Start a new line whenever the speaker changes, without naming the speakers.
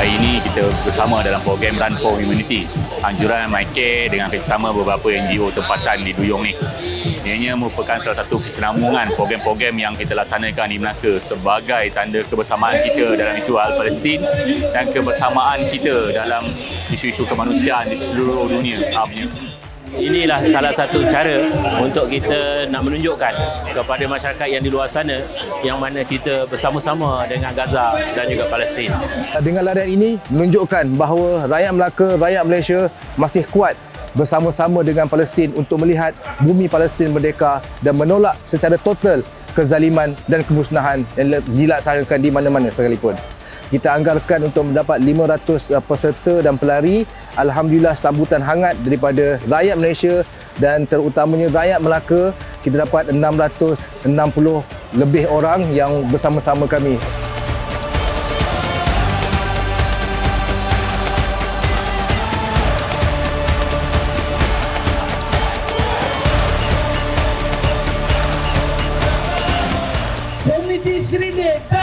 kita bersama dalam program Run for Humanity. Anjuran MyCare dengan bersama beberapa NGO tempatan di Duyung ni. Ianya merupakan salah satu kesinambungan program-program yang kita laksanakan di Melaka sebagai tanda kebersamaan kita dalam isu hal Palestin dan kebersamaan kita dalam isu-isu kemanusiaan di seluruh dunia. Amin.
Inilah salah satu cara untuk kita nak menunjukkan kepada masyarakat yang di luar sana yang mana kita bersama-sama dengan Gaza dan juga Palestin.
Dengan larian ini menunjukkan bahawa rakyat Melaka, rakyat Malaysia masih kuat bersama-sama dengan Palestin untuk melihat bumi Palestin merdeka dan menolak secara total kezaliman dan kemusnahan yang dilaksanakan di mana-mana sekalipun. Kita anggarkan untuk mendapat 500 uh, peserta dan pelari. Alhamdulillah sambutan hangat daripada rakyat Malaysia dan terutamanya rakyat Melaka. Kita dapat 660 lebih orang yang bersama-sama kami.
Komuniti Serindik